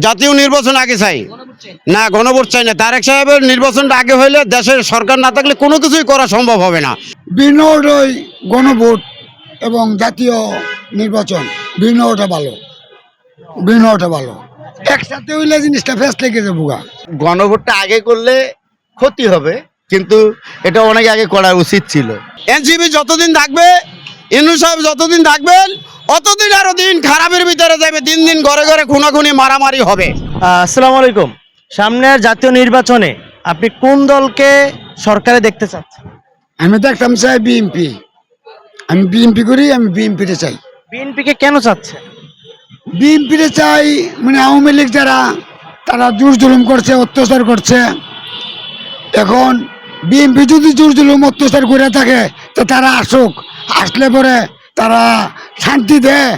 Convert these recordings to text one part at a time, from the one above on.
জাতীয় নির্বাচন আগে চাই। না গণভোট চাই না। তারেক সাহেবের নির্বাচনটা আগে হইলে দেশের সরকার না থাকলে কোনো কিছুই করা সম্ভব হবে না। বিনোদয় গণভোট এবং জাতীয় নির্বাচন বিনোদটা ভালো। বিনোদটা ভালো। একসাথে হইলে জিনিসটা ফেস লেগে যাব গা। গণভোটটা আগে করলে ক্ষতি হবে কিন্তু এটা অনেক আগে করা উচিত ছিল। এনসিপি যতদিন থাকবে ইনু সাহেব যতদিন থাকবেন অতদিন আরও দিন খারাপের ভিতরে যাবে দিন দিন ঘরে ঘরে খুনাখুনি মারামারি হবে। আসসালামু আলাইকুম। সামনের জাতীয় নির্বাচনে আপনি কোন দলকে সরকারে দেখতে চাচ্ছেন? আমি দেখতাম চাই বিএমপি আমি বিএমপি করি আমি বিএমপিতে চাই। বিএনপিকে কেন চাচ্ছেন বিএনপিতে চাই মানে আওয়ামী লীগ যারা তারা জোর জুলুম করছে অত্যাচার করছে। এখন বিএনপি যদি জোর জুলুম অত্যাচার করে থাকে তো তারা আসুক। আসলে পরে তারা শান্তি দেয়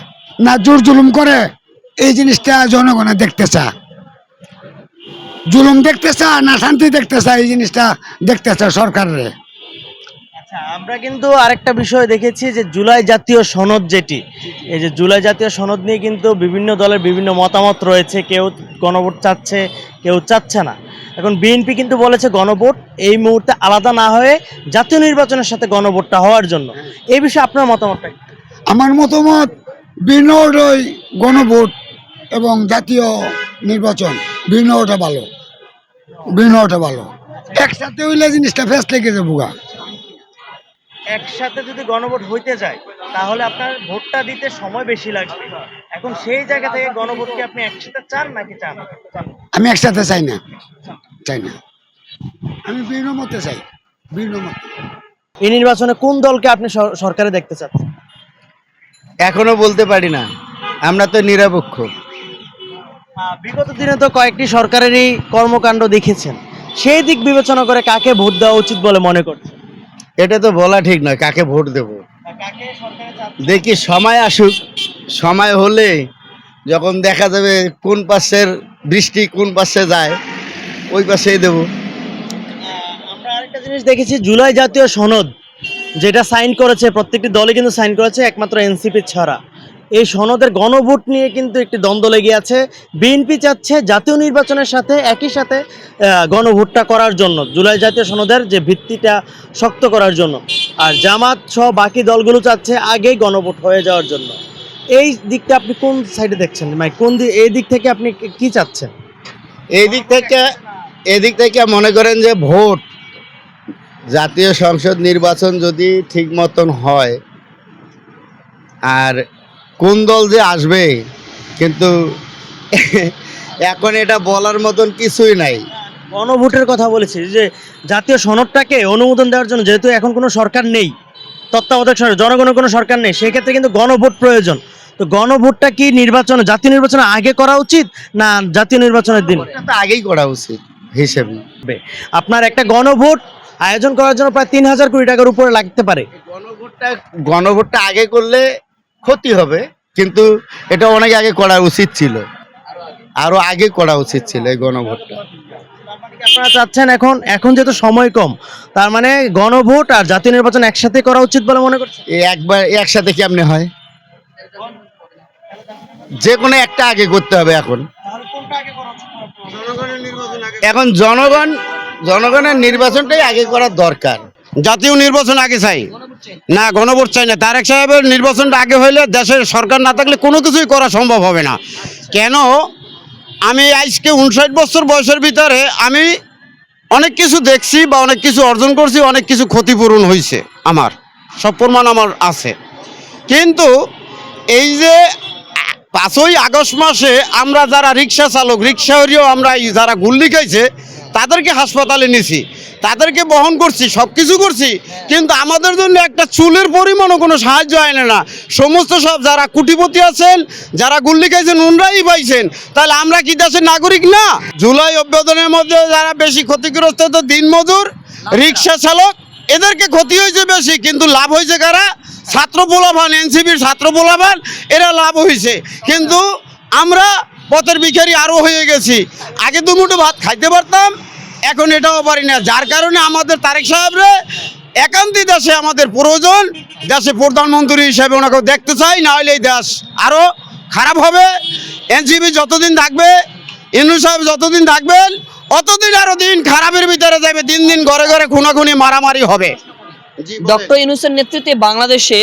না জোর জুলুম করে। এই জিনিসটা জনগণে দেখতে চা জুলুম দেখতে চা না শান্তি দেখতে চা এই জিনিসটা দেখতে চা সরকারের। আচ্ছা আমরা কিন্তু আরেকটা বিষয় দেখেছি যে জুলাই জাতীয় সনদ যেটি, এই যে জুলাই জাতীয় সনদ নিয়ে কিন্তু বিভিন্ন দলের বিভিন্ন মতামত রয়েছে, কেউ গণভোট চাচ্ছে, কেউ চাচ্ছে না। এখন বিএনপি কিন্তু বলেছে গণভোট এই মুহূর্তে আলাদা না হয়ে জাতীয় নির্বাচনের সাথে গণভোটটা হওয়ার জন্য। এই বিষয়ে আপনার মতামতটা? আমার মতামত বিনোদয় গণভোট এবং জাতীয় নির্বাচন। বিনোদটা ভালো। বিনোদটা ভালো। একসাথে হইলে জিনিসটা ফেস লেগে যাব গা। একসাথে যদি গণভোট হইতে যায় তাহলে আপনার ভোটটা দিতে সময় বেশি লাগবে। এখন সেই জায়গা থেকে গণভোটকে আপনি একসাথে চান নাকি চান চান। আমি একসাথে চাই না। চাই না। আমি ভিন্ন মতে চাই। ভিন্ন মতে এই নির্বাচনে কোন দলকে আপনি সর- সরকারে দেখতে চাচ্ছেন? এখনও বলতে পারি না। আমরা তো নিরপেক্ষ। বিগত দিনে তো কয়েকটি সরকারেরই কর্মকাণ্ড দেখেছেন। সেই দিক বিবেচনা করে কাকে ভোট দেওয়া উচিত বলে মনে করছেন? এটা তো বলা ঠিক নয় কাকে ভোট দেব? দেখি সময় আসুক। সময় হলে যখন দেখা যাবে কোন পাশের বৃষ্টি কোন পাশে যায় ওই পাশেই দেবো। আমরা আরেকটা জিনিস দেখেছি জুলাই জাতীয় সনদ। যেটা সাইন করেছে, প্রত্যেকটি দলে কিন্তু সাইন করেছে, একমাত্র এনসিপি ছাড়া। এই সনদের গণভোট নিয়ে কিন্তু একটি দ্বন্দ্ব লেগে আছে। বিএনপি চাচ্ছে জাতীয় নির্বাচনের সাথে, একই সাথে গণভোটটা করার জন্য, জুলাই জাতীয় সনদের যে ভিত্তিটা শক্ত করার জন্য। আর জামাত সহ বাকি দলগুলো চাচ্ছে আগেই গণভোট হয়ে যাওয়ার জন্য। এই দিকটা আপনি কোন সাইডে দেখছেন? মানে কোন দিক এই দিক থেকে আপনি কি- চাচ্ছেন? এই দিক থেকে এদিক থেকে মনে করেন যে ভোট জাতীয় সংসদ নির্বাচন যদি ঠিক মতন হয় আর কোন দল যে আসবে কিন্তু এখন এটা বলার মতন কিছুই নাই। গণভোটের কথা বলেছি যে জাতীয় সনদটাকে অনুমোদন দেওয়ার জন্য যেহেতু এখন কোনো সরকার নেই তত্ত্বাবধায়ক সরকার জনগণের কোনো সরকার নেই সেক্ষেত্রে কিন্তু গণভোট প্রয়োজন। তো গণভোটটা কি নির্বাচন জাতীয় নির্বাচনের আগে করা উচিত না জাতীয় নির্বাচনের দিন? আগেই করা উচিত হিসেবে আপনার একটা গণভোট আয়োজন করার জন্য প্রায় তিন হাজার কোটি টাকার উপরে লাগতে পারে। গণভোটটা গণভোটটা আগে করলে ক্ষতি হবে কিন্তু এটা অনেক আগে করা উচিত ছিল। আরও আগে করা উচিত ছিল এই গণভোটটা। আপনারা চাচ্ছেন এখন এখন যেহেতু সময় কম তার মানে গণভোট আর জাতীয় নির্বাচন একসাথে করা উচিত বলে মনে করছেন? একবার একসাথে কেমনে হয়? যে কোনো একটা আগে করতে হবে এখন। এখন জনগণ জনগণের নির্বাচনটাই আগে করার দরকার। জাতীয় নির্বাচন আগে চাই। না, গণভোট চাই না। তারেক সাহেবের নির্বাচনটা আগে হইলে দেশের সরকার না থাকলে কোনো কিছুই করা সম্ভব হবে না। কেন? আমি আজকে উনষাট বছর বয়সের ভিতরে আমি অনেক কিছু দেখছি বা অনেক কিছু অর্জন করছি, অনেক কিছু ক্ষতিপূরণ হয়েছে আমার। সব প্রমাণ আমার আছে। কিন্তু এই যে পাঁচই আগস্ট মাসে আমরা যারা রিক্সা চালক রিক্সাওয়ারিও আমরা যারা গুল্লি খাইছে তাদেরকে হাসপাতালে নিছি তাদেরকে বহন করছি সব কিছু করছি কিন্তু আমাদের জন্য একটা চুলের পরিমাণও কোনো সাহায্য হয় না। সমস্ত সব যারা কুটিপতি আছেন যারা গুল্লি খাইছেন উনরাই পাইছেন। তাহলে আমরা কি দেশের নাগরিক না? জুলাই অভ্যর্থনের মধ্যে যারা বেশি ক্ষতিগ্রস্ত তো দিনমজুর রিক্সা চালক এদেরকে ক্ষতি হয়েছে বেশি কিন্তু লাভ হয়েছে কারা? ছাত্র পোলাভান এনসিপির ছাত্র পোলাভান এরা লাভ হয়েছে। কিন্তু আমরা পথের ভিখারি আরও হয়ে গেছি। আগে দু মুঠো ভাত খাইতে পারতাম, এখন এটাও পারি না। যার কারণে আমাদের তারেক সাহেবরে একান্তি দেশে আমাদের প্রয়োজন, দেশে প্রধানমন্ত্রী হিসেবে ওনাকে দেখতে চাই না হলে এই দেশ আরও খারাপ হবে। এনসিপি যতদিন থাকবে ইনু সাহেব যতদিন থাকবেন, অতদিন আরও দিন খারাপের ভিতরে যাবে দিন দিন ঘরে ঘরে খুনাখুনি মারামারি হবে। ডক্টর ইনুসের নেতৃত্বে বাংলাদেশে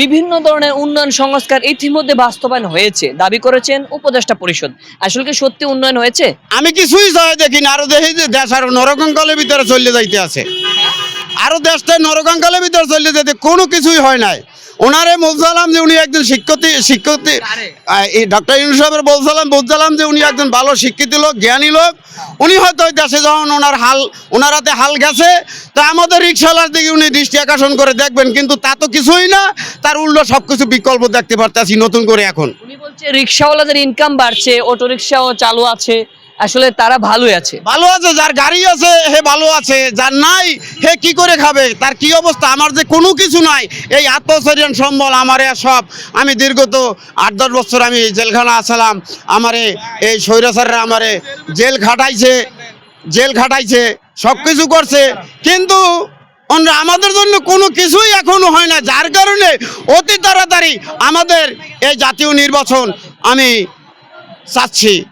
বিভিন্ন ধরনের উন্নয়ন সংস্কার ইতিমধ্যে বাস্তবায়ন হয়েছে, দাবি করেছেন উপদেষ্টা পরিষদ। আসলে কি সত্যি উন্নয়ন হয়েছে? আমি কিছুই দেখি না, আরও দেখি যে দেশ আরও নরকঙ্কালের ভিতরে চলে যাইতে আছে। আরও দেশটা নরকঙ্কালের ভিতরে চলে যেতে কোনো কিছুই হয় নাই। ওনারে বলছিলাম যে উনি একজন শিক্ষিত শিক্ষিত এই ডক্টর ইউনুস সাহেবের বলছিলাম বলছিলাম যে উনি একজন ভালো শিক্ষিত লোক জ্ঞানী লোক। উনি হয়তো ওই দেশে যখন ওনার হাল ওনার হাতে হাল গেছে তা আমাদের রিক্সাওয়ালার দিকে উনি দৃষ্টি আকর্ষণ করে দেখবেন কিন্তু তা তো কিছুই না। তার উল্টো সব কিছু বিকল্প দেখতে পারতেছি নতুন করে এখন। উনি বলছে রিক্সাওয়ালাদের ইনকাম বাড়ছে অটো রিক্সাও চালু আছে। আসলে তারা ভালোই আছে। ভালো আছে, যার গাড়ি আছে হে ভালো আছে, যার নাই হে কি করে খাবে? তার কি অবস্থা? আমার যে কোনো কিছু নাই। এই আত্মচর্যন সম্বল আমারে সব। আমি দীর্ঘত আট দশ বছর আমি জেলখানা আসলাম। আমারে, এই স্বৈরাচাররা আমারে জেল খাটাইছে জেল খাটাইছে সব কিছু করছে। কিন্তু অন্য- আমাদের জন্য কোনো কিছুই এখনও হয় না। যার কারণে অতি তাড়াতাড়ি আমাদের এই জাতীয় নির্বাচন আমি চাচ্ছি।